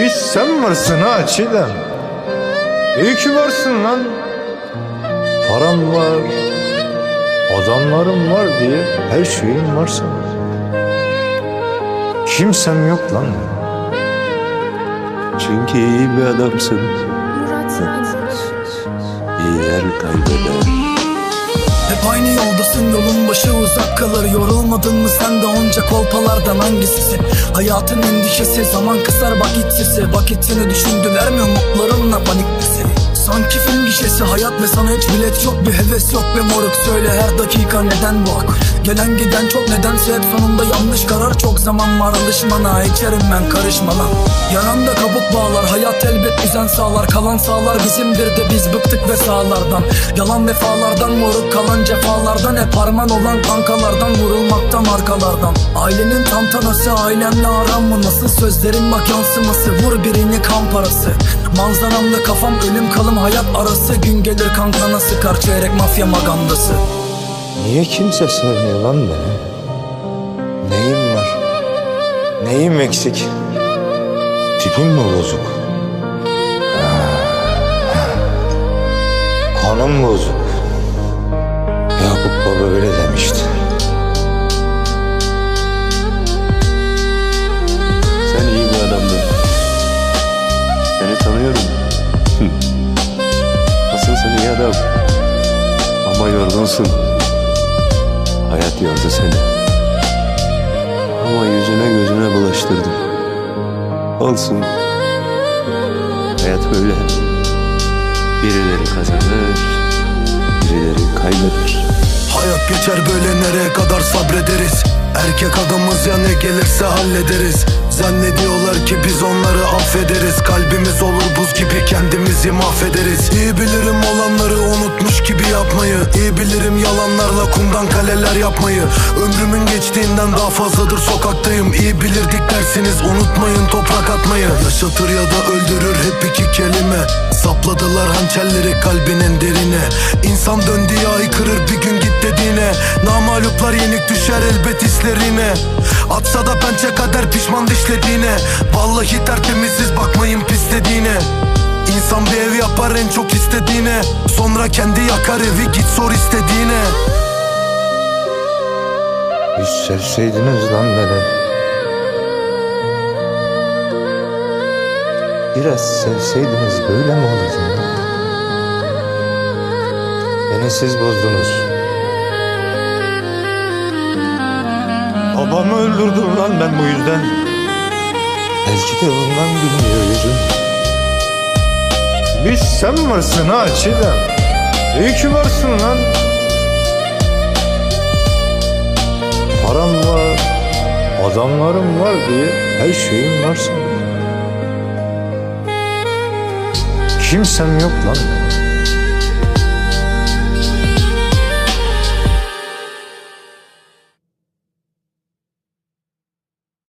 Biz sen varsın ha Çiğdem. İyi ki varsın lan. Param var, adamlarım var diye her şeyim var senin. Kimsem yok lan. Çünkü iyi bir adamsın. Murat Yalçın. İyiler kaybeder. Hep aynı yoldasın yolun başı uzak kalır. Yorulmadın mı sen de onca kolpalardan hangisisin? Hayatın endişesi zaman kısar vakit sesi Vakitini düşündüler mi umutlarınla paniklisi Sanki film gişesi hayat ve sana hiç bilet yok Bir heves yok be moruk. Söyle her dakika neden bu akıl Gelen giden çok nedense hep sonunda yanlış karar. Çok zaman var alışmana. İçerim ben karışma lan. Yaranda kabuk bağlar hayat elbet düzen sağlar. Kalan sağlar bizimdir de biz bıktık ve sağlardan. Yalan vefalardan moruk kalan cefalardan. Hep harman olan kankalardan vurulmaktan arkalardan. Ailenin tantanası ailemle aram mı nasıl? Sözlerin bak yansıması vur birini kan parası Manzaramla kafam ölüm kalım hayat arası Gün gelir kankana sıkar çeyrek mafya magandası Niye kimse sevmiyor lan beni? Neyim var? Neyim eksik? Tipim mi bozuk? Kanım bozuk. İyi adam. Ama yorgunsun. Hayat yordu seni. Ama yüzüne gözüne bulaştırdım. Olsun. Hayat böyle. Birileri kazanır, birileri kaybeder. Hayat geçer böyle nereye kadar sabrederiz Erkek adamız ya ne gelirse hallederiz Zannediyorlar ki biz onları affederiz Kalbimiz olur buz kendimizi mahvederiz. İyi bilirim olanları unutmuş gibi yapmayı. İyi bilirim yalanlarla kumdan kaleler yapmayı. Ömrümün geçtiğinden daha fazladır sokaktayım. İyi bilirdik dersiniz unutmayın toprak atmayı. Yaşatır ya da öldürür hep iki kelime. Sapladılar hançerleri kalbinin derine. İnsan döndüğü ay kırır bir gün git dediğine. Namaluplar yenik düşer elbet hislerine. Atsa da pençe kader pişman dişlediğine. Vallahi tertemizsiz bakmayın pis dediğine İnsan bir ev yapar en çok istediğine Sonra kendi yakar evi git sor istediğine Hiç sevseydiniz lan beni. Biraz sevseydiniz böyle mi olurdu? Beni siz bozdunuz. Babamı öldürdüm lan ben bu yüzden. Belki de bundan gülmüyor yüzüm. Biz sen varsın ha Çiğdem. İyi ki varsın lan. Param var, adamlarım var diye her şeyim var senin. Kimsem yok lan.